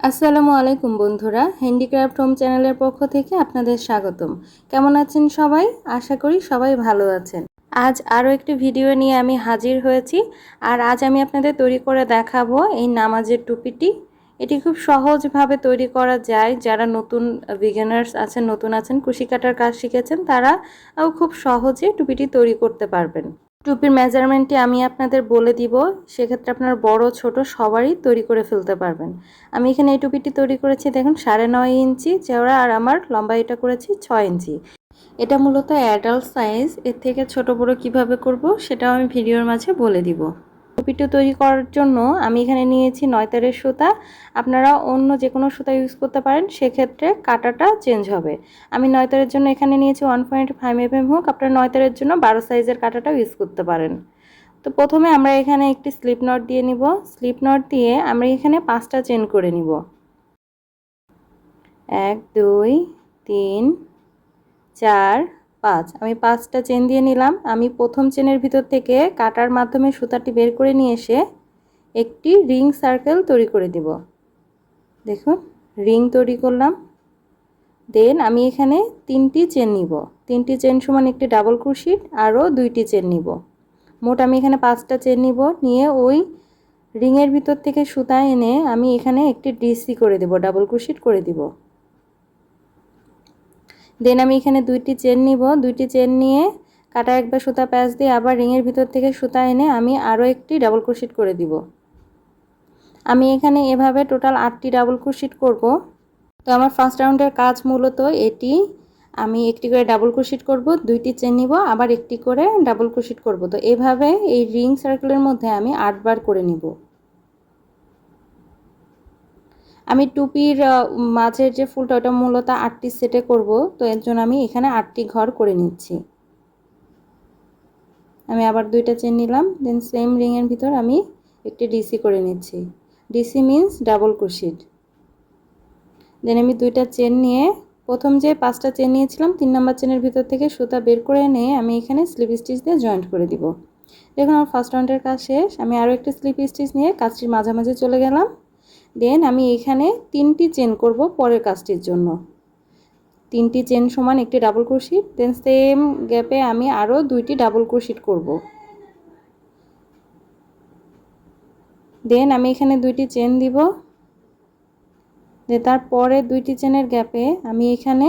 আসসালামু আলাইকুম বন্ধুরা হ্যান্ডিক্রাফট হোম চ্যানেলের পক্ষ থেকে আপনাদের স্বাগতম। কেমন আছেন সবাই? আশা করি সবাই ভালো আছেন। আজ আরও একটি ভিডিও নিয়ে আমি হাজির হয়েছি আর আজ আমি আপনাদের তৈরি করে দেখাবো এই নামাজের টুপিটি। এটি খুব সহজভাবে তৈরি করা যায়। যারা নতুন বিগিনার্স আছেন, নতুন আছেন কুশি কাটার কাজ শিখেছেন তারা খুব সহজে টুপিটি তৈরি করতে পারবেন। টুপির মেজারমেন্টটি আমি আপনাদের বলে দিব। সেক্ষেত্রে আপনার বড়, ছোট সবারই তৈরি করে ফেলতে পারবেন। আমি এখানে এই টুপিটি তৈরি করেছি, দেখুন, সাড়ে নয় ইঞ্চি চওড়া আর আমার লম্বা এটা করেছি ছয় ইঞ্চি। এটা মূলত অ্যাডাল্ট সাইজ এর থেকে ছোট বড় কীভাবে করব সেটাও আমি ভিডিওর মাঝে বলে দিব। টুপিটা তৈরি করার জন্য আমি এখানে নিয়েছি নয়তারের সুতা। আপনারা অন্য যে কোনো সুতা ইউজ করতে পারেন, সেক্ষেত্রে কাটাটা চেঞ্জ হবে। আমি নয়তারের জন্য এখানে নিয়েছি one point five F M হোক আপনারা নয়তারের জন্য বারো সাইজের কাটাটাও ইউজ করতে পারেন। তো প্রথমে আমরা এখানে একটি স্লিপ নট দিয়ে নিব। স্লিপ নট দিয়ে আমরা এখানে পাঁচটা চেন করে নিব। এক, দুই, তিন, চার পাঁচ। আমি পাঁচটা চেন দিয়ে নিলাম। আমি প্রথম চেনের ভিতর থেকে কাটার মাধ্যমে সুতাটি বের করে নিয়ে এসে একটি রিং সার্কেল তৈরি করে দিব। দেখুন, রিং তৈরি করলাম। দেন আমি এখানে তিনটি চেন নিব। তিনটি চেন সমান একটি ডাবল ক্রুশিট, আরও দুইটি চেন নিব। মোট আমি এখানে পাঁচটা চেন নিব। নিয়ে ওই রিংয়ের ভিতর থেকে সুতা এনে আমি এখানে একটি ডিসি করে দেব, ডাবল ক্রুশিট করে দিব। দেন আমি এখানে দুইটি চেন নিব। দুইটি চেন নিয়ে কাটা একবার সুতা প্যাচ দিয়ে আবার রিংয়ের ভিতর থেকে সুতা এনে আমি আরও একটি ডাবল ক্রোশিট করে দিব। আমি এখানে এভাবে টোটাল আটটি ডাবল ক্রোশিট করব। তো আমার ফার্স্ট রাউন্ডের কাজ মূলত এটি। আমি একটি করে ডাবল ক্রোশিট করব, দুইটি চেন নিব, আবার একটি করে ডাবল ক্রোশিট করব। তো এভাবে এই রিং সার্কেলের মধ্যে আমি আটবার করে নিব। আমি টুপির মাঝের যে ফুলটা ওটা মূলত আটটি সেটে করব, তো এর জন্য আমি এখানে আটটি ঘর করে নিচ্ছি। আমি আবার দুইটা চেন নিলাম দেন সেম রিংয়ের ভিতর আমি একটি ডিসি করে নিচ্ছি। D C means double crochet then আমি দুইটা চেন নিয়ে, প্রথম যে পাঁচটা চেন নিয়েছিলাম, তিন নম্বর চেনের ভিতর থেকে সুতা বের করে নিয়ে আমি এখানে স্লিপ স্টিচ দিয়ে জয়েন্ট করে দিব। দেখুন আমার ফার্স্ট রাউন্ডের কাজ শেষ, আমি আরও একটি স্লিপ স্টিচ নিয়ে কাজটির মাঝামাঝি চলে গেলাম। দেন আমি এখানে তিনটি চেন করব পরের কাজটির জন্য। তিনটি চেন সমান একটি ডাবল ক্রোশিট দেন সেম গ্যাপে আমি আরও দুইটি ডাবল ক্রোশিট করব। দেন আমি এখানে দুইটি চেন দিব। তারপরে দুইটি চেনের গ্যাপে আমি এখানে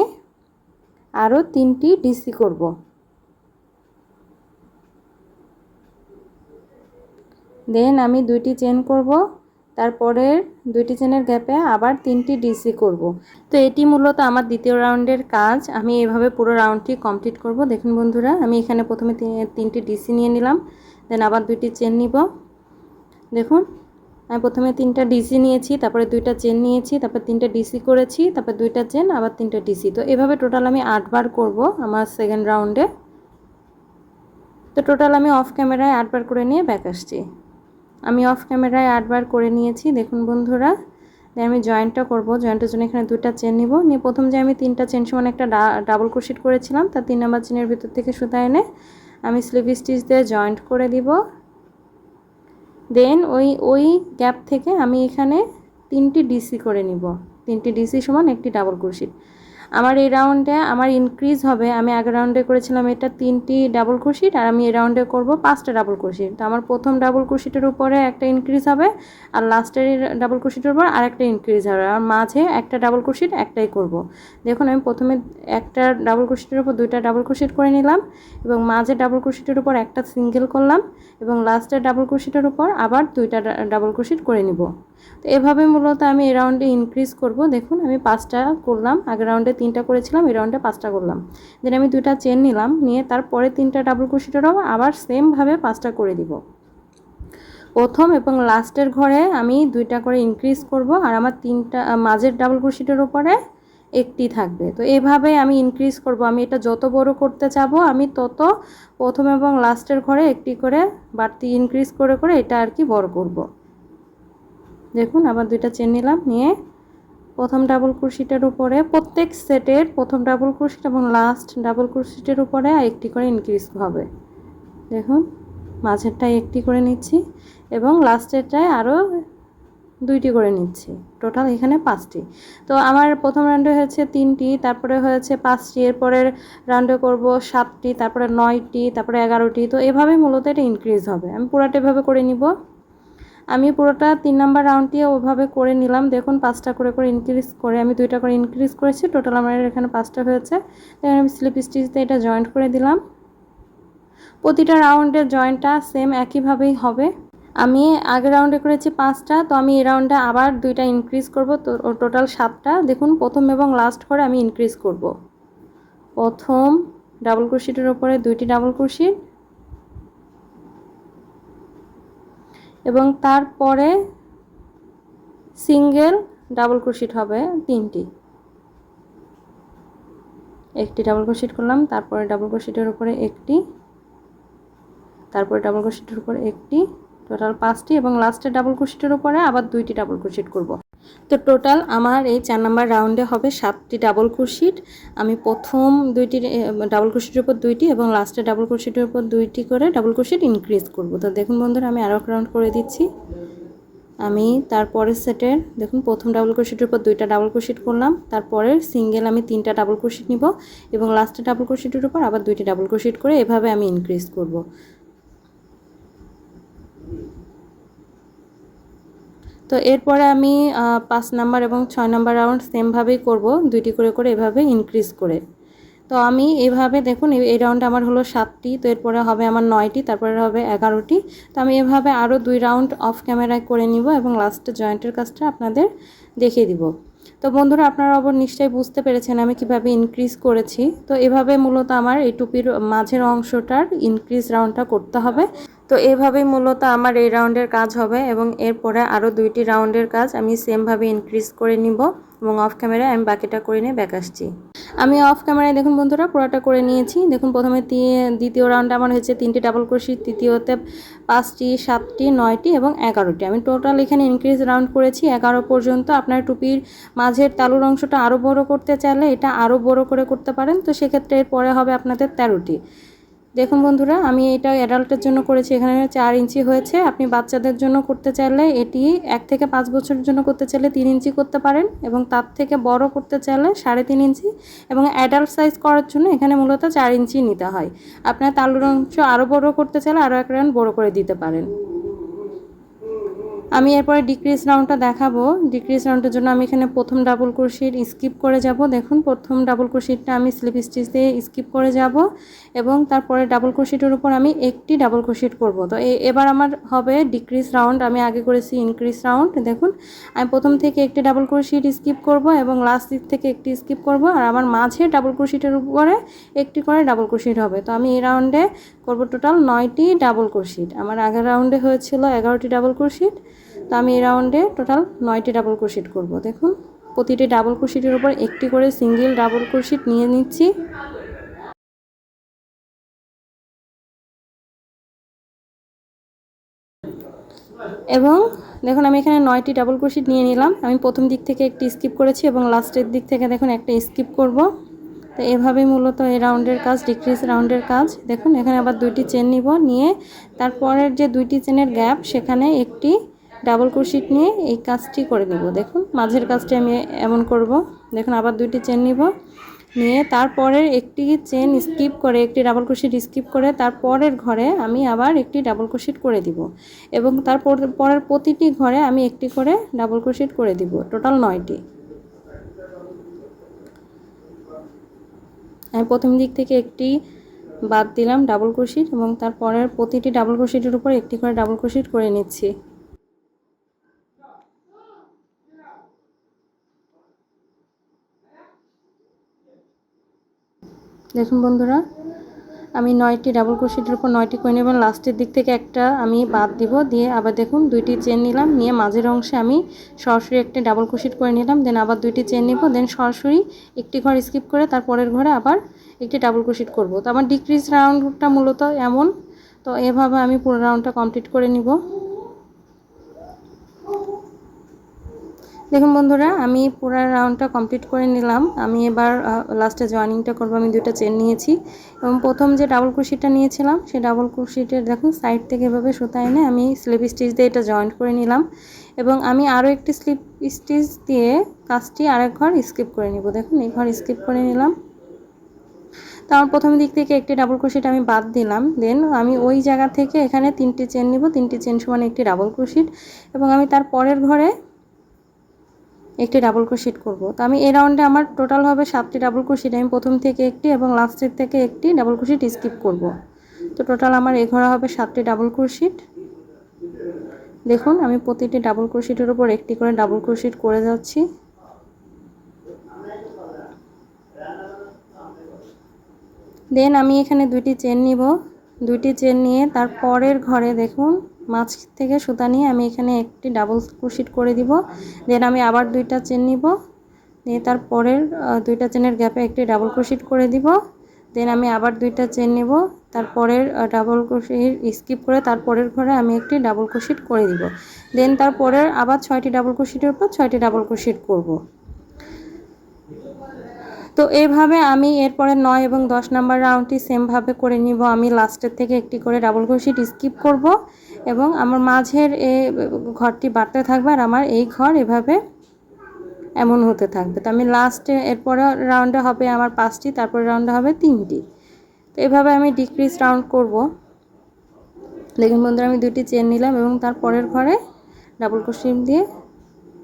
আরও তিনটি ডিসি করব। দেন আমি দুইটি চেন করব। তারপরে দুইটি চেনের গ্যাপে আবার তিনটি ডিসি করব। তো এটি মূলত আমার দ্বিতীয় রাউন্ডের কাজ। আমি এভাবে পুরো রাউন্ডটি কমপ্লিট করব। দেখুন বন্ধুরা, আমি এখানে প্রথমে তিনটি ডিসি নিয়ে নিলাম, দেন আবার দুইটি চেন নিব। দেখুন, আমি প্রথমে তিনটা ডিসি নিয়েছি, তারপরে দুইটা চেন নিয়েছি, তারপর তিনটা ডিসি করেছি, তারপর দুইটা চেন, আবার তিনটা ডিসি। তো এভাবে টোটাল আমি আটবার করব আমার সেকেন্ড রাউন্ডে। তো টোটাল আমি অফ ক্যামেরায় আটবার করে নিয়ে ব্যাক আসছি। আমি অফ ক্যামেরায় আটবার করে নিয়েছি। দেখুন বন্ধুরা আমি জয়েন্টটা করব। জয়েন্টের জন্য এখানে দুটা চেন নিব। নিয়ে প্রথম যে আমি তিনটা চেন সমান একটা ডাবল ক্রোশিট করেছিলাম তার তিন নাম্বার চেনের ভিতর থেকে সুতা এনে আমি স্লিপ স্টিচ দিয়ে জয়েন্ট করে দিব। দেন ওই ওই গ্যাপ থেকে আমি এখানে তিনটি ডিসি করে নিব। তিনটি ডিসি সমান একটি ডাবল ক্রোশিট আমার এই রাউন্ডে আমার ইনক্রিজ হবে। আমি আগের রাউন্ডে করেছিলাম এটা তিনটি ডাবল ক্রোশিট আর আমি এই রাউন্ডে করব পাঁচটা ডাবল ক্রোশিট তো আমার প্রথম ডাবল ক্রোশিটের উপরে একটা ইনক্রিজ হবে আর লাস্টের ডাবল ক্রোশিটের উপর আর একটা ইনক্রিজ হবে। আর মাঝে একটা ডাবল ক্রোশিট একটাই করব। দেখুন, আমি প্রথমে একটা ডাবল ক্রোশিটের উপর দুইটা ডাবল ক্রোশিট করে নিলাম এবং মাঝে ডাবল ক্রোশিটের উপর একটা সিঙ্গেল করলাম এবং লাস্টের ডাবল ক্রোশিটের উপর আবার দুইটা ডাবল ক্রোশিট করে নিব। তো এভাবে মূলত আমি এই রাউন্ডে ইনক্রিজ করব। দেখুন, আমি পাঁচটা করলাম। আগের রাউন্ডে তিনটা করেছিলাম, এই রাউন্ডে পাঁচটা করলাম। দেন আমি দুইটা চেন নিলাম, নিয়ে তারপরে তিনটা ডাবল ক্রোশিটেরও আবার সেমভাবে পাঁচটা করে দিব। প্রথম এবং লাস্টের ঘরে আমি দুইটা করে ইনক্রিজ করব, আর আমার তিনটা, মাঝের ডাবল ক্রোশিটের উপরে একটি থাকবে। তো এভাবে আমি ইনক্রিজ করব। আমি এটা যত বড় করতে চাবো, আমি তত প্রথম এবং লাস্টের ঘরে একটি করে বাড়তি ইনক্রিজ করে করে এটা আর কি বড় করব। দেখুন, আবার দুইটা চেন নিলাম, নিয়ে প্রথম ডাবল ক্রোশিটের উপরে প্রত্যেক সেটের প্রথম ডাবল ক্রোশিট এবং লাস্ট ডাবল ক্রোশিটের উপরে একটি করে ইনক্রিজ হবে। দেখুন, মাঝেরটায় একটি করে নিচ্ছি এবং লাস্টেরটায় আরও দুইটি করে নিচ্ছি। টোটাল এখানে পাঁচটি। তো আমার প্রথম রাউন্ডে হয়েছে তিনটি, তারপরে হয়েছে পাঁচটি, এরপরের রাউন্ডে করব সাতটি, তারপরে নয়টি, তারপরে এগারোটি। তো এভাবেই মূলত এটা ইনক্রিজ হবে। আমি পুরাটা এভাবে করে নিব। আমি পুরোটা তিন নাম্বার রাউন্ডটি ওভাবে করে নিলাম। দেখুন, পাঁচটা করে করে ইনক্রিজ করে, আমি দুইটা করে ইনক্রিজ করেছি। টোটাল আমার এখানে পাঁচটা হয়েছে। দেখুন আমি স্লিপ স্টিচতে এটা জয়েন্ট করে দিলাম। প্রতিটা রাউন্ডের জয়েন্টটা সেম একইভাবেই হবে। আমি আগের রাউন্ডে করেছি পাঁচটা, তো আমি এই রাউন্ডে আবার দুইটা ইনক্রিজ করব। তো টোটাল সাতটা। দেখুন, প্রথম এবং লাস্ট করে আমি ইনক্রিজ করব। প্রথম ডাবল ক্রোশিটের ওপরে দুইটি ডাবল ক্রোশিট এবং তারপরে সিঙ্গেল ডাবল ক্রোশিট হবে তিনটি। একটি ডাবল ক্রোশিট করলাম, তারপরে ডাবল ক্রোশিটের উপরে একটি, তারপরে ডাবল ক্রোশিটের উপরে একটি, টোটাল পাঁচটি এবং লাস্টে ডাবল ক্রোশিটের উপরে আবার দুইটি ডাবল ক্রোশিট করব। তো টোটাল আমার এই চার নাম্বার রাউন্ডে হবে সাতটি ডাবল ক্রোশিট আমি প্রথম দুইটি ডাবল ক্রোশিটের উপর দুইটি এবং লাস্টে ডাবল ক্রোশিটের উপর দুইটি করে ডাবল ক্রোশিট ইনক্রিজ করব। তো দেখুন বন্ধুরা, আমি আরও রাউন্ড করে দিচ্ছি। আমি তারপরের সেটের, দেখুন প্রথম ডাবল ক্রোশিটের উপর দুইটা ডাবল ক্রোশিট করলাম তারপরে সিঙ্গেল আমি তিনটা ডাবল ক্রোশিট নিব এবং লাস্টে ডাবল ক্রোশিটের উপর আবার দুইটি ডাবল ক্রোশিট করে এভাবে আমি ইনক্রিজ করব। তো এরপরে আমি পাঁচ নাম্বার এবং ছয় নাম্বার রাউন্ড সেমভাবেই করব, দুইটি করে করে এভাবে ইনক্রিজ করে। তো আমি এভাবে দেখুন, এই রাউন্ড আমার হলো সাতটি, তো এরপরে হবে আমার নয়টি, তারপরে হবে এগারোটি। তো আমি এভাবে আরও দুই রাউন্ড অফ ক্যামেরায় করে নিব এবং লাস্টে জয়েন্টের কাজটা আপনাদের দেখিয়ে দিব। তো বন্ধুরা, আপনারা অবর নিশ্চয়ই বুঝতে পেরেছেন আমি কীভাবে ইনক্রিজ করেছি। তো এভাবে মূলত আমার এই টুপির মাঝের অংশটার ইনক্রিজ রাউন্ডটা করতে হবে। তো এভাবেই মূলত আমার এই রাউন্ডের কাজ হবে এবং এরপরে আরও দুইটি রাউন্ডের কাজ আমি সেমভাবে ইনক্রিজ করে নিব এবং অফ ক্যামেরায় আমি বাকিটা করে নিয়ে ব্যাক আসছি। আমি অফ ক্যামেরায় দেখুন বন্ধুরা, পুরোটা করে নিয়েছি। দেখুন প্রথমে দ্বিতীয় রাউন্ডে আমার হয়েছে তিনটি ডাবল ক্রোশি তৃতীয়তে পাঁচটি, সাতটি, নয়টি এবং এগারোটি। আমি টোটাল এখানে ইনক্রিজ রাউন্ড করেছি। এগারো পর্যন্ত আপনার টুপির মাঝের তালুর অংশটা আরও বড় করতে চাইলে এটা আরও বড় করে করতে পারেন। তো সেক্ষেত্রে এরপরে হবে আপনাদের তেরোটি। দেখুন বন্ধুরা, আমি এটা অ্যাডাল্টের জন্য করেছি। এখানে চার ইঞ্চি হয়েছে। আপনি বাচ্চাদের জন্য করতে চাইলে এটি এক থেকে পাঁচ বছরের জন্য করতে চাইলে তিন ইঞ্চি করতে পারেন এবং তার থেকে বড় করতে চাইলে সাড়ে তিন ইঞ্চি এবং অ্যাডাল্ট সাইজ করার জন্য এখানে মূলত চার ইঞ্চি নিতে হয়। আপনার তালুর অংশ আরও বড় করতে চাইলে আরও এক রাউন্ড বড় করে দিতে পারেন। আমি এরপরে ডিক্রিজ রাউন্ডটা দেখাবো। ডিক্রিজ রাউন্ডের জন্য আমি এখানে প্রথম ডাবল ক্রোশিট স্কিপ করে যাব। দেখুন, প্রথম ডাবল ক্রোশিটটা আমি স্লিপ স্টিচ দিয়ে স্কিপ করে যাব। এবং তারপরে ডাবল ক্রোশিটের উপর আমি একটি ডাবল ক্রোশিট করব। তো এবার আমার হবে ডিক্রিজ রাউন্ড আমি আগে করেছি ইনক্রিজ রাউন্ড দেখুন। আমি প্রথম থেকে একটি ডাবল ক্রোশিট স্কিপ করব এবং লাস্ট দিক থেকে একটি স্কিপ করব, আর আমার মাঝে ডাবল ক্রোশিটের উপরে একটি করে ডাবল ক্রোশিট হবে। তো আমি এই রাউন্ডে করব টোটাল নয়টি ডাবল ক্রোশিট আমার আগের রাউন্ডে হয়েছিল এগারোটি ডাবল ক্রোশিট তো আমি এই রাউন্ডে টোটাল নয়টি ডাবল ক্রোশিট করব। দেখুন, প্রতিটি ডাবল ক্রোশিটের উপর একটি করে সিঙ্গেল ডাবল ক্রোশিট নিয়ে নিচ্ছি। এবং দেখুন, আমি এখানে নয়টি ডাবল ক্রোশিট নিয়ে নিলাম। আমি প্রথম দিক থেকে একটি স্কিপ করেছি এবং লাস্টের দিক থেকে দেখুন, একটা স্কিপ করব। তো এভাবেই মূলত এই রাউন্ডের কাজ ডিক্রিজ রাউন্ডের কাজ। দেখুন, এখানে আবার দুইটি চেন নিব, নিয়ে তারপরের যে দুইটি চেনের গ্যাপ সেখানে একটি ডাবল ক্রোশিট নিয়ে এই কাজটি করে নেব দেখুন, মাঝের কাজটি আমি এমন করব। দেখুন, আবার দুইটি চেন নিব। নিয়ে তারপরের একটি চেন স্কিপ করে, একটি ডাবল ক্রোশিট স্কিপ করে তারপরের ঘরে আমি আবার একটি ডাবল ক্রোশিট করে দিব। এবং তারপর, পরের প্রতিটি ঘরে আমি একটি করে ডাবল ক্রোশিট করে দিব টোটাল নয়টি। আমি প্রথম দিক থেকে একটি বাদ দিলাম ডাবল ক্রোশিট এবং তারপরের প্রতিটি ডাবল ক্রোশিটের উপর একটি করে ডাবল ক্রোশিট করে নিচ্ছি। দেখুন বন্ধুরা, আমি নয়টি ডাবল ক্রোশিটের উপর নয়টি করে নেব লাস্টের দিক থেকে একটা আমি বাদ দিব, দিয়ে আবার দেখুন দুইটি চেন নিলাম, নিয়ে মাঝের অংশে আমি সরাসরি একটি ডাবল ক্রোশিট করে নিলাম দেন আবার দুইটি চেন নিব দেন সরাসরি একটি ঘর স্কিপ করে তার পরের ঘরে আবার একটি ডাবল ক্রোশিট করব। তো আমার ডিক্রিজ রাউন্ডটা মূলত এমন, তো এভাবে আমি পুরো রাউন্ডটা কমপ্লিট করে নিব। দেখুন বন্ধুরা, আমি পুরো রাউন্ডটা কমপ্লিট করে নিলাম। আমি এবার লাস্টে জয়েনিংটা করব। আমি দুটো চেন নিয়েছি। এবং প্রথম যে ডাবল কুশিটা নিয়েছিলাম সেই ডাবল কুশিটের দেখুন সাইড থেকে এভাবে সুতা এনে আমি স্লিপ স্টিচ দিয়ে এটা জয়েন্ট করে নিলাম। এবং আমি আরও একটি স্লিপ স্টিচ দিয়ে কাজটি আরেক ঘর স্কিপ করে নিব। দেখুন এই ঘর স্কিপ করে নিলাম। তো আমার প্রথম দিক থেকে একটি ডাবল ক্রোশেট আমি বাদ দিলাম। দেন আমি ওই জায়গা থেকে এখানে তিনটি চেন নিব। তিনটি চেন সমান একটি ডাবল ক্রোশেট এবং আমি তার পরের ঘরে একটি ডাবল ক্রোশেট করব। তো আমি এই রাউন্ডে আমার টোটাল হবে সাতটি ডাবল ক্রোশেট আমি প্রথম থেকে একটি এবং লাস্টের থেকে একটি ডাবল ক্রোশেট স্কিপ করব। তো টোটাল আমার এ ঘরে হবে সাতটি ডাবল ক্রোশেট দেখুন, আমি প্রতিটি ডাবল ক্রোশেটের উপর একটি করে ডাবল ক্রোশেট করে যাচ্ছি। দেন আমি এখানে দুইটি চেন নিব। দুইটি চেন নিয়ে তার পরের ঘরে দেখুন মাছ থেকে সুতা নিয়ে আমি এখানে একটি ডাবল ক্রোশিট করে দিব। দেন আমি আবার দুইটা চেন নিব। দিয়ে তারপরের দুইটা চেনের গ্যাপে একটি ডাবল ক্রোশিট করে দিব। দেন আমি আবার দুইটা চেন নেব। তারপরের ডাবল ক্রোশিট স্কিপ করে তারপরের ঘরে আমি একটি ডাবল ক্রোশিট করে দিব। দেন তারপরের আবার ছয়টি ডাবল ক্রোশিটের উপর ছয়টি ডাবল ক্রোশিট করব। তো এইভাবে আমি এরপরে নয় এবং দশ নাম্বার রাউন্ডটি সেমভাবে করে নিব। আমি লাস্টের থেকে একটি করে ডাবল ক্রোশিট স্কিপ করব। এবং আমার মাঝের এ ঘরটি বাড়তে থাকবে আর আমার এই ঘর এভাবে এমন হতে থাকবে। তো আমি লাস্টে এরপরে রাউন্ডে হবে আমার পাঁচটি, তারপরে রাউন্ডে হবে তিনটি। তো এভাবে আমি ডিক্রিজ রাউন্ড করব। দেখুন বন্ধুরা, আমি দুটি চেন নিলাম এবং তার পরের ঘরে ডাবল ক্রোশিট দিয়ে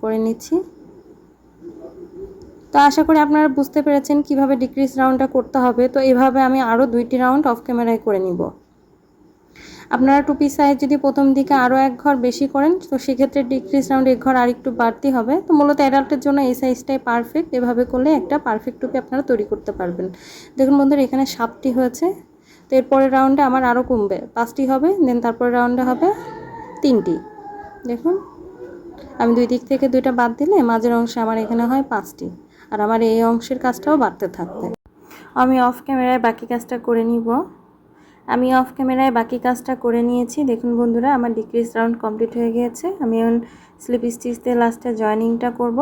করে নিচ্ছি। তো আশা করি আপনারা বুঝতে পেরেছেন কীভাবে ডিক্রিজ রাউন্ডটা করতে হবে। তো এভাবে আমি আরও দুইটি রাউন্ড অফ ক্যামেরায় করে নিব। আপনারা টুপি সাইজ যদি প্রথম দিকে আরও এক ঘর বেশি করেন, তো সেক্ষেত্রে ডিক্রিজ রাউন্ড এক ঘর আরেকটু বাড়তি হবে। তো মূলত অ্যাডাল্টের জন্য এই সাইজটাই পারফেক্ট এভাবে করলে একটা পারফেক্ট টুপি আপনারা তৈরি করতে পারবেন। দেখুন বন্ধুরা, এখানে সাতটি হয়েছে। তো এরপরের রাউন্ডে আমার আরও কমবে। পাঁচটি হবে দেন তারপরের রাউন্ডে হবে তিনটি। দেখুন, আমি দুই দিক থেকে দুইটা বাদ দিলে মাঝের অংশে আমার এখানে হয় পাঁচটি। আর আমার এই অংশের কাজটাও বাড়তে থাকবে। আমি অফ ক্যামেরায় বাকি কাজটা করে নিব। আমি অফ ক্যামেরায় বাকি কাজটা করে নিয়েছি। দেখুন বন্ধুরা, আমার ডিক্রিজ রাউন্ড কমপ্লিট হয়ে গিয়েছে। আমি এখন স্লিপ স্টিচ দিয়ে লাস্টে জয়নিংটা করব।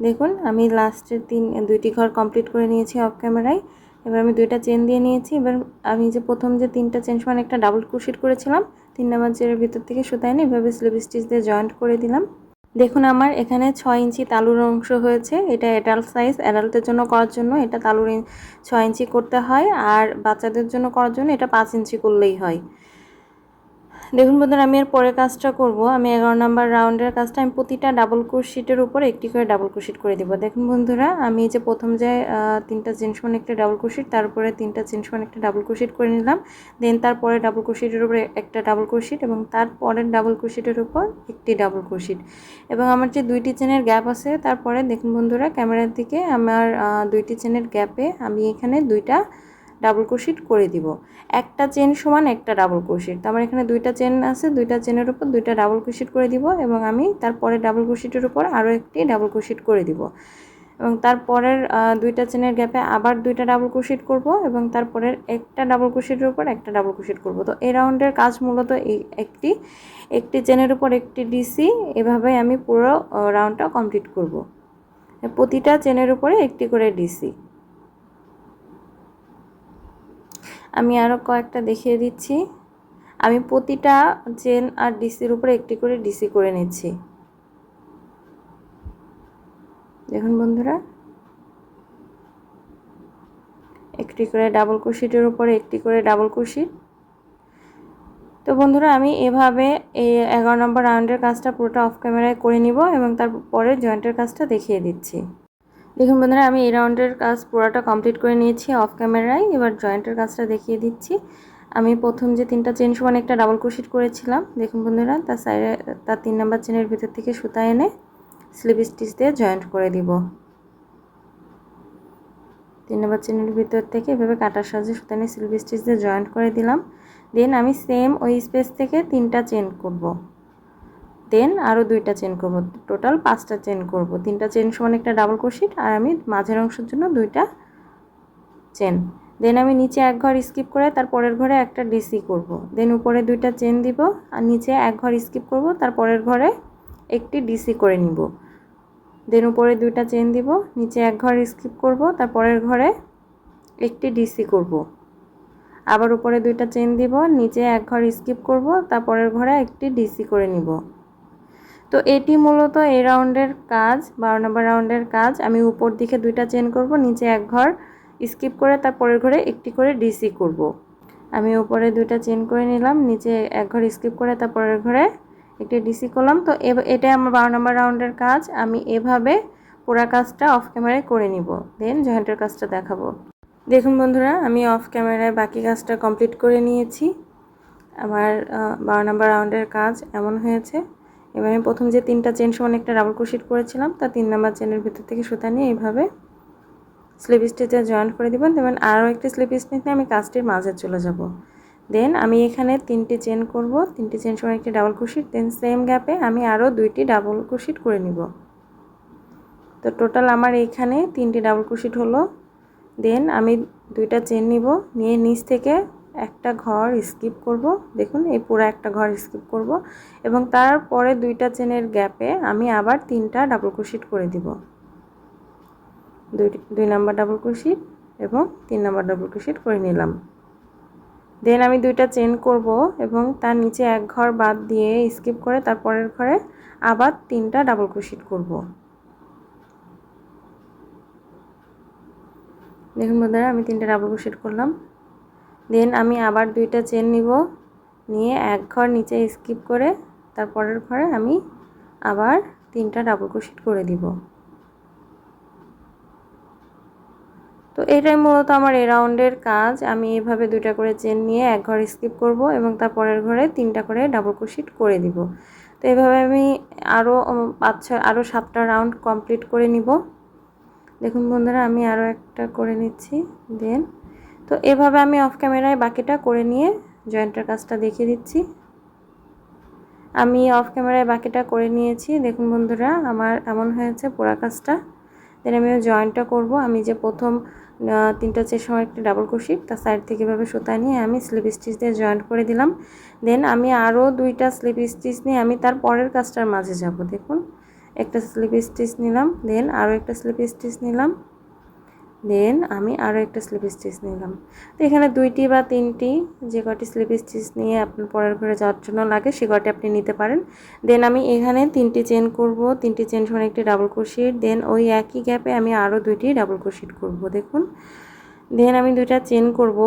দেখুন, আমি লাস্টের তিন, দুইটি ঘর কমপ্লিট করে নিয়েছি অফ ক্যামেরায় এবার আমি দুইটা চেন দিয়ে নিয়েছি। এবার আমি যে প্রথম যে তিনটা চেন সমান একটা ডাবল ক্রুশিট করেছিলাম, তিন নাম্বার চেনের ভিতর থেকে সুতায় নিয়ে এভাবে স্লিপ স্টিচ দিয়ে জয়েন্ট করে দিলাম। দেখুন আমার এখানে ছয় ইঞ্চি তালুর অংশ হয়েছে। এটা অ্যাডাল্ট সাইজ অ্যাডাল্টের জন্য করার জন্য এটা তালুর ছয় ইঞ্চি করতে হয়। আর বাচ্চাদের জন্য করার জন্য এটা পাঁচ ইঞ্চি করলেই হয়। দেখুন বন্ধুরা, আমি এর পরে কাজটা করব। আমি এগারো নাম্বার রাউন্ডের কাজটা আমি প্রতিটা ডাবল ক্রোশিটের উপর একটি করে ডাবল ক্রোশিট করে দিব। দেখুন বন্ধুরা, আমি যে প্রথম যে তিনটা জিনিসমান একটা ডাবল ক্রোশিট তারপরে তিনটা জিনিসমান একটা ডাবল ক্রোশিট করে নিলাম। দেন তারপরে ডাবল ক্রোশিটের উপরে একটা ডাবল ক্রোশিট এবং তারপরের ডাবল ক্রোশিটের উপর একটি ডাবল ক্রোশিট এবং আমার যে দুইটি চেনের গ্যাপ আছে, তারপরে দেখুন বন্ধুরা, ক্যামেরার দিকে আমার দুইটি চেনের গ্যাপে আমি এখানে দুইটা ডাবল ক্রোশিট করে দিব। একটা চেন সমান একটা ডাবল ক্রোশিট তো আমার এখানে দুইটা চেন আছে, দুইটা চেনের উপর দুইটা ডাবল ক্রোশিট করে দিব এবং আমি তারপরে ডাবল ক্রোশিটের উপর আরও একটি ডাবল ক্রোশিট করে দিব। এবং তারপরের দুইটা চেনের গ্যাপে আবার দুইটা ডাবল ক্রোশিট করব এবং তারপরের একটা ডাবল ক্রোশিটের উপর একটা ডাবল ক্রোশিট করব। তো এই রাউন্ডের কাজ মূলত এই একটি একটি চেনের উপর একটি ডিসি এভাবে আমি পুরো রাউন্ডটা কমপ্লিট করব। প্রতিটা চেনের উপরে একটি করে ডিসি আমি আরও কয়েকটা দেখিয়ে দিচ্ছি। আমি প্রতিটা চেন আর ডিসির উপরে একটি করে ডিসি করে নিচ্ছি। দেখুন বন্ধুরা। একটি করে ডাবল কুশিটের উপরে একটি করে ডাবল কুশিট তো বন্ধুরা, আমি এভাবে এই এগারো নম্বর রাউন্ডের কাজটা পুরোটা অফ ক্যামেরায় করে নিব এবং তারপরে জয়েন্টের কাজটা দেখিয়ে দিচ্ছি। দেখুন বন্ধুরা, আমি এই রাউন্ডের কাজ পুরোটা কমপ্লিট করে নিয়েছি অফ ক্যামেরায় এবার জয়েন্টের কাজটা দেখিয়ে দিচ্ছি। আমি প্রথম যে তিনটা চেন সমান একটা ডাবল ক্রোশিট করেছিলাম, দেখুন বন্ধুরা, তার সাইডে তার তিন নাম্বার চেনের ভিতর থেকে সুতা এনে স্লিপ স্টিচ দিয়ে জয়েন্ট করে দিব। তিন নাম্বার চেনের ভিতর থেকে এভাবে কাটার সাহায্যে সুতা এনে স্লিপ স্টিচ দিয়ে জয়েন্ট করে দিলাম। দেন আমি সেম ওই স্পেস থেকে তিনটা চেন করব। দেন আরও দুইটা চেন করব। টোটাল পাঁচটা চেন করব। তিনটা চেন সমান একটা ডাবল ক্রোশিট আর আমি মাঝের অংশের জন্য দুইটা চেন দেন আমি নিচে এক ঘর স্কিপ করে তার পরের ঘরে একটা ডিসি করব। দেন উপরে দুইটা চেন দিব আর নিচে এক ঘর স্কিপ করব, তার পরের ঘরে একটি ডিসি করে নিব। দেন উপরে দুইটা চেন দিব, নিচে এক ঘর স্কিপ করব, তার পরের ঘরে একটি ডিসি করব। আবার উপরে দুইটা চেন দিব, নিচে এক ঘর স্কিপ করব, তার পরের ঘরে একটি ডিসি করে নিব। তো এটি মূলত এই রাউন্ডের কাজ, বারো নম্বর রাউন্ডের কাজ। আমি উপর দিকে দুইটা চেন করব, নিচে এক ঘর, স্কিপ করে তারপরের ঘরে একটি করে ডিসি করব। আমি উপরে দুইটা চেন করে নিলাম, নিচে এক ঘর, স্কিপ করে তারপরের ঘরে একটি ডিসি করলাম। তো এটাই আমার বারো নম্বর রাউন্ডের কাজ। আমি এভাবে পুরা কাজটা অফ ক্যামেরায় করে নিব। দেন জয়েন্টের কাজটা দেখাবো। দেখুন বন্ধুরা, আমি অফ ক্যামেরায় বাকি কাজটা কমপ্লিট করে নিয়েছি। আমার বারো নম্বর রাউন্ডের কাজ এমন হয়েছে। এবার আমি প্রথম যে তিনটা চেন সমান একটা ডাবল ক্রোশেট করেছিলাম, তা তিন নম্বর চেনের ভিতর থেকে সুতা নিয়ে এইভাবে স্লিপ স্টিচে জয়েন্ট করে দেবেন। দেবেন আরও একটি স্লিপ স্টিচ নিয়ে আমি কাজটির মাঝে চলে যাব। দেন আমি এখানে তিনটি চেন করব, তিনটি চেন সমান একটি ডাবল ক্রোশেট দেন সেম গ্যাপে আমি আরও দুইটি ডাবল ক্রোশেট করে নিব। তো টোটাল আমার এখানে তিনটি ডাবল ক্রোশেট হলো। দেন আমি দুইটা চেন নিব, নিয়ে নিচ থেকে একটা ঘর স্কিপ করব। দেখুন, এই পুরো একটা ঘর স্কিপ করব এবং তারপরে দুইটা চেনের গ্যাপে আমি আবার তিনটা ডাবল ক্রোশেট করে দিব। দুই দুই নাম্বার ডাবল ক্রোশেট এবং তিন নাম্বার ডাবল ক্রোশেট করে নিলাম। দেন আমি দুইটা চেন করব এবং তার নিচে এক ঘর বাদ দিয়ে স্কিপ করে তারপরের ঘরে আবার তিনটা ডাবল ক্রোশেট করব। দেখুন বন্ধুরা, আমি তিনটা ডাবল ক্রোশেট করলাম। দেন আমি আবার দুইটা চেন নিব। নিয়ে এক ঘর নিচে স্কিপ করে তারপরের ঘরে আমি আবার তিনটা ডাবল ক্রোশেট করে দিব। তো এটাই মূলত আমার এ রাউন্ডের কাজ। আমি এভাবে দুইটা করে চেন নিয়ে এক ঘর স্কিপ করব এবং তার পরের ঘরে তিনটা করে ডাবল ক্রোশেট করে দিব। তো এভাবে আমি আরও পাঁচ, ছয় আরও সাতটা রাউন্ড কমপ্লিট করে নিব। দেখুন বন্ধুরা, আমি আরও একটা করে নিচ্ছি। দেন তো এভাবে আমি অফ ক্যামেরায় বাকিটা করে নিয়ে জয়েন্টের কাজটা দেখিয়ে দিচ্ছি। আমি অফ ক্যামেরায় বাকিটা করে নিয়েছি। দেখুন বন্ধুরা, আমার এমন হয়েছে পোড়া কাজটা। দেন আমি জয়েন্টটা করব। আমি যে প্রথম তিনটা চের সময় একটি ডাবল ক্রোশিট তার সাইড থেকে এভাবে সুতা নিয়ে আমি স্লিপ স্টিচ দিয়ে জয়েন্ট করে দিলাম। দেন আমি আরও দুইটা স্লিপ স্টিচ নিয়ে আমি তার পরের কাজটার মাঝে যাব। দেখুন, একটা স্লিপ স্টিচ নিলাম। দেন আরও একটা স্লিপ স্টিচ নিলাম। দেন আমি আরও একটা স্লিপ স্টিচ নিলাম। তো এখানে দুইটি বা তিনটি যে কটি স্লিপ স্টিচ নিয়ে আপনার পরের ঘরে যাওয়ার জন্য লাগে সে কটি আপনি নিতে পারেন। দেন আমি এখানে তিনটি চেন করব, তিনটি চেন সমান একটি ডাবল ক্রোশিট দেন ওই একই গ্যাপে আমি আরও দুইটি ডাবল ক্রোশিট করব, দেখুন। দেন আমি দুইটা চেন করব,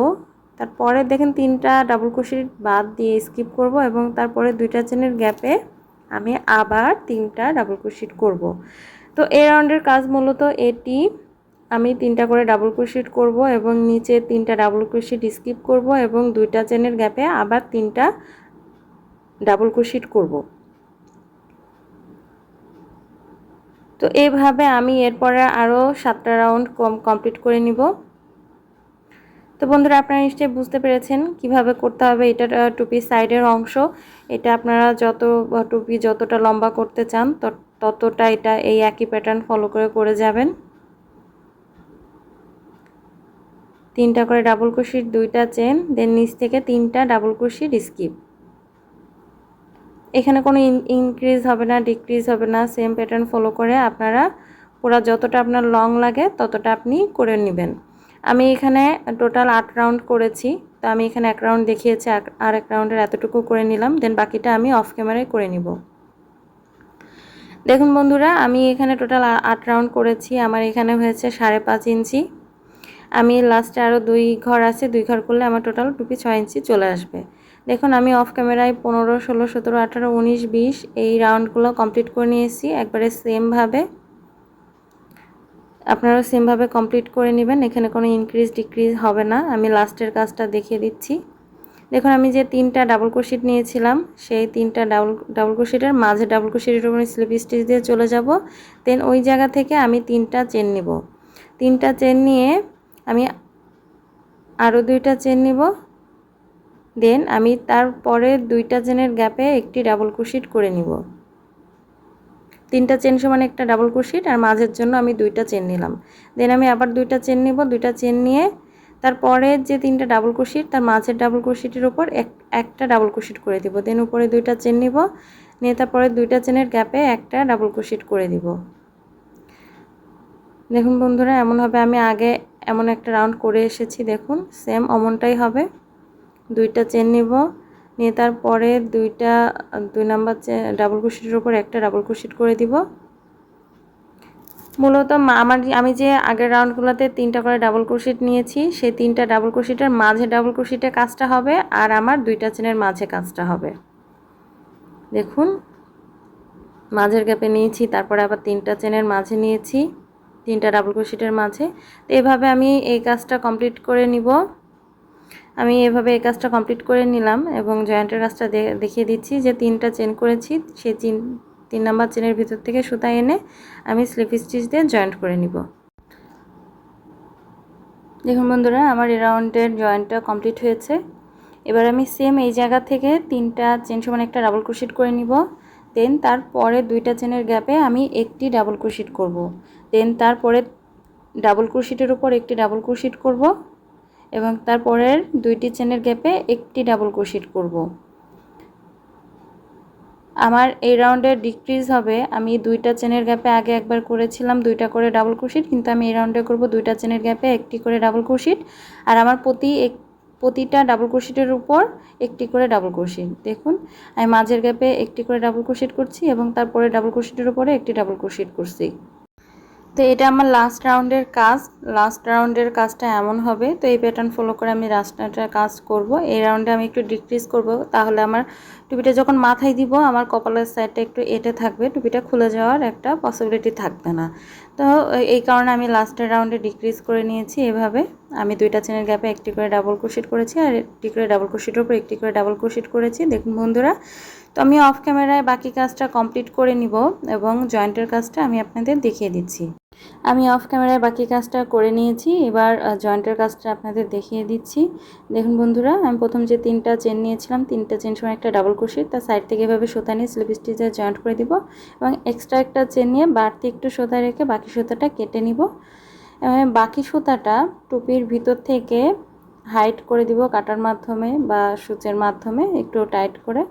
তারপরে দেখেন তিনটা ডাবল ক্রোশিট বাদ দিয়ে স্কিপ করব এবং তারপরে দুইটা চেনের গ্যাপে আমি আবার তিনটা ডাবল ক্রোশিট করব। তো এই রাউন্ডের কাজ মূলত এটি। আমি তিনটা করে ডাবল ক্রোশেট করব এবং নিচে তিনটা ডাবল ক্রোশেট স্কিপ করব এবং দুইটা চেনের গ্যাপে আবার তিনটা ডাবল ক্রোশেট করব। তো এইভাবে আমি এরপরে আরও সাতটা রাউন্ড কম কমপ্লিট করে নিব। তো বন্ধুরা, আপনারা নিশ্চয়ই বুঝতে পেরেছেন কীভাবে করতে হবে এটা টুপি সাইডের অংশ। এটা আপনারা যত টুপি যতটা লম্বা করতে চান ততটা এটা এই একই প্যাটার্ন ফলো করে করে যাবেন। তিনটা করে ডাবল ক্রোশিট দুইটা চেন দেন নিচ থেকে তিনটা ডাবল ক্রোশিট স্কিপ। এখানে কোনো ইনক্রিজ হবে না ডিক্রিজ হবে না সেম প্যাটার্ন ফলো করে আপনারা পুরো যতটা আপনার লং লাগে ততটা আপনি করে নেবেন। আমি এখানে টোটাল আট রাউন্ড করেছি, তো আমি এখানে এক রাউন্ড দেখিয়েছি, আর এক রাউন্ডের এতটুকু করে নিলাম দেন বাকিটা আমি অফ ক্যামেরায় করে নিব। দেখুন বন্ধুরা, আমি এখানে টোটাল আট রাউন্ড করেছি, আমার এখানে হয়েছে সাড়ে পাঁচ ইঞ্চি। আমি লাস্টে আরও দুই ঘর আছে, দুই ঘর করলে আমার টোটাল টুপি ছয় ইঞ্চি চলে আসবে। দেখুন, আমি অফ ক্যামেরায় পনেরো, ষোলো, সতেরো, আঠারো, উনিশ, বিশ এই রাউন্ডগুলো কমপ্লিট করে নিয়েছি। একবারে সেমভাবে আপনারাও সেমভাবে কমপ্লিট করে নেবেন, এখানে কোনো ইনক্রিজ ডিক্রিজ হবে না। আমি লাস্টের কাজটা দেখিয়ে দিচ্ছি। দেখুন, আমি যে তিনটা ডাবল ক্রোশিট নিয়েছিলাম, সেই তিনটা ডাবল ডাবল ক্রোশিটের মাঝে ডাবল ক্রোশিটের উপরে স্লিপ স্টিচ দিয়ে চলে যাব। দেন ওই জায়গা থেকে আমি তিনটা চেন নেব। তিনটা চেন নিয়ে আমি আরও দুইটা চেন নিব। দেন আমি তারপরে দুইটা চেনের গ্যাপে একটি ডাবল ক্রোশিট করে নিব। তিনটা চেন সমান একটা ডাবল ক্রোশিট আর মাঝের জন্য আমি দুইটা চেন নিলাম। দেন আমি আবার দুইটা চেন নিব, দুইটা চেন নিয়ে তারপরে যে তিনটা ডাবল ক্রোশিট তার মাঝের ডাবল ক্রোশিটের উপর এক, একটা ডাবল ক্রোশিট করে দিব। দেন উপরে দুইটা চেন নিব, নিয়ে তারপরে দুইটা চেনের গ্যাপে একটা ডাবল ক্রোশিট করে দিব। দেখুন বন্ধুরা, এমনভাবে আমি আগে এমন একটা রাউন্ড করে এসেছি, দেখুন সেম অমনটাই হবে। দুইটা চেন নিব, নিয়ে তারপরে দুইটা, দুই নাম্বার ডাবল কুশিটের উপর একটা ডাবল কুশিট করে দিব। মূলত আমার আমি যে আগের রাউন্ডগুলোতে তিনটা করে ডাবল ক্রোশিট নিয়েছি, সেই তিনটা ডাবল ক্রোশিটের মাঝে ডাবল ক্রোশিটে কাজটা হবে আর আমার দুইটা চেনের মাঝে কাজটা হবে। দেখুন, মাঝের গ্যাপে নিয়েছি, তারপরে আবার তিনটা চেনের মাঝে নিয়েছি। তিনটা ডাবল ক্রোশিটের মাঝে। তো এভাবে আমি এই কাজটা কমপ্লিট করে নিব। আমি এভাবে এই কাজটা কমপ্লিট করে নিলাম এবং জয়েন্টের কাজটা দেখিয়ে দিচ্ছি যে তিনটা চেন করেছি, সেই চিন তিন নাম্বার চেনের ভিতর থেকে সুতা এনে আমি স্লিপ স্টিচ দিয়ে জয়েন্ট করে নিব। দেখুন বন্ধুরা, আমার এই রাউন্ডের জয়েন্টটা কমপ্লিট হয়েছে। এবার আমি সেম এই জায়গা থেকে তিনটা চেন সমান একটা ডাবল ক্রোশিট করে নিব। দেন তারপরে দুইটা চেনের গ্যাপে আমি একটি ডাবল ক্রোশিট করব। দেন তারপরে ডাবল ক্রোশিটের উপর একটি ডাবল ক্রোশিট করব এবং তারপরের দুইটি চেনের গ্যাপে একটি ডাবল ক্রোশিট করব আমার এই রাউন্ডে ডিক্রিজ হবে আমি দুইটা চেনের গ্যাপে আগে একবার করেছিলাম দুইটা করে ডাবল ক্রোশিট কিন্তু আমি এই রাউন্ডে করব দুইটা চেনের গ্যাপে একটি করে ডাবল ক্রোশিট আর আমার প্রতি এক প্রতিটা ডাবল ক্রোশিটের উপর একটি করে ডাবল ক্রোশিট দেখুন আমি মাঝের গ্যাপে একটি করে ডাবল ক্রোশিট করছি এবং তারপরে ডাবল ক্রোশিটের উপরে একটি ডাবল ক্রোশিট করছি তো এটা আমার লাস্ট রাউন্ডের কাজ। লাস্ট রাউন্ডের কাজটা এমন হবে, তো এই প্যাটার্ন ফলো করে আমি রাউন্ডের কাজ করব। এই রাউন্ডে আমি একটু ডিক্রিজ করব, তাহলে আমার টুপিটা যখন মাথায় দিব, আমার কপালের সাইডটা একটু এটে থাকবে, টুপিটা খুলে যাওয়ার একটা পসিবিলিটি থাকবে না। তো এই কারণে আমি লাস্টের রাউন্ডে ডিক্রিজ করে নিয়েছি এভাবে। আমি দুইটা চেনের গ্যাপে একটি করে ডাবল ক্রোশিট করেছি, আর একটি করে ডাবল ক্রোশিটের উপর একটি করে ডাবল ক্রোশিট করেছি। দেখুন বন্ধুরা, তো আমি অফ ক্যামেরায় বাকি কাজটা কমপ্লিট করে নিব এবং জয়েন্টের কাজটা আমি আপনাদের দেখিয়ে দিচ্ছি। আমি অফ ক্যামেরায় বাকি কাজটা করে নিয়েছি। এবার জয়েন্টের কাজটা আপনাদের দেখিয়ে দিচ্ছি। দেখুন বন্ধুরা, আমি প্রথম যে তিনটা চেন নিয়েছিলাম, তিনটা চেন সময় একটা ডাবল ক্রোশিট তার সাইড থেকে এভাবে সুতা নিয়ে স্লিপ স্টিচে জয়েন্ট করে দিব এবং এক্সট্রা একটা চেন নিয়ে বাড়তি একটু সুতা রেখে বাকি সুতাটা কেটে নিব। বাকি সুতাটা টুপির ভিতর থেকে হাইট করে দিব কাটার মাধ্যমে বা সুচের মাধ্যমে, একটু টাইট করে।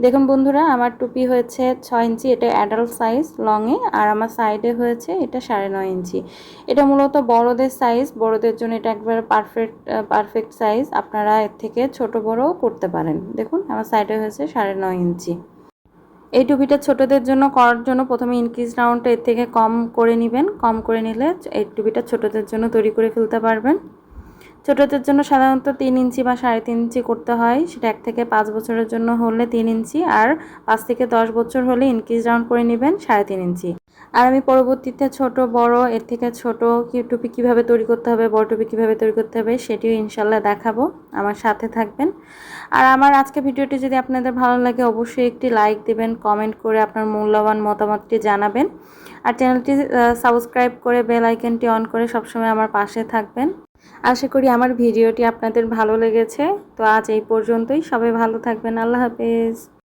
দেখুন বন্ধুরা, আমার টুপি হয়েছে ছয় ইঞ্চি, এটা অ্যাডাল্ট সাইজ লংয়ে আর আমার সাইডে হয়েছে এটা সাড়ে নয় ইঞ্চি। এটা মূলত বড়দের সাইজ বড়দের জন্য এটা একবার পারফেক্ট পারফেক্ট সাইজ আপনারা এর থেকে ছোট বড়ও করতে পারেন। দেখুন, আমার সাইডে হয়েছে সাড়ে নয় ইঞ্চি। এই টুপিটা ছোটদের জন্য করার জন্য প্রথমে ইনক্রিজ রাউন্ডটা এর থেকে কম করে নেবেন। কম করে নিলে এই টুপিটা ছোটদের জন্য তৈরি করে ফেলতে পারবেন। ছোটোদের জন্য সাধারণত তিন ইঞ্চি বা সাড়ে তিন ইঞ্চি করতে হয়। সেটা এক থেকে পাঁচ বছরের জন্য হলে তিন ইঞ্চি আর পাঁচ থেকে দশ বছর হলে ইনক্রিজ রাউন্ড করে নেবেন সাড়ে তিন ইঞ্চি। আর আমি পরবর্তীতে ছোট, বড়, এর থেকে ছোট কি টুপি কীভাবে তৈরি করতে হবে, বড় টুপি কীভাবে তৈরি করতে হবে সেটিও ইনশাল্লাহ দেখাবো। আমার সাথে থাকবেন। আর আমার আজকে ভিডিওটি যদি আপনাদের ভালো লাগে অবশ্যই একটি লাইক দেবেন কমেন্ট করে আপনার মূল্যবান মতামতটি জানাবেন। আর চ্যানেলটি সাবস্ক্রাইব করে বেল আইকনটি অন করে সবসময় আমার পাশে থাকবেন। আশা করি আমার ভিডিওটি আপনাদের ভালো লেগেছে। তো আজ এই পর্যন্তই। সবাই ভালো থাকবেন। আল্লাহ হাফেজ।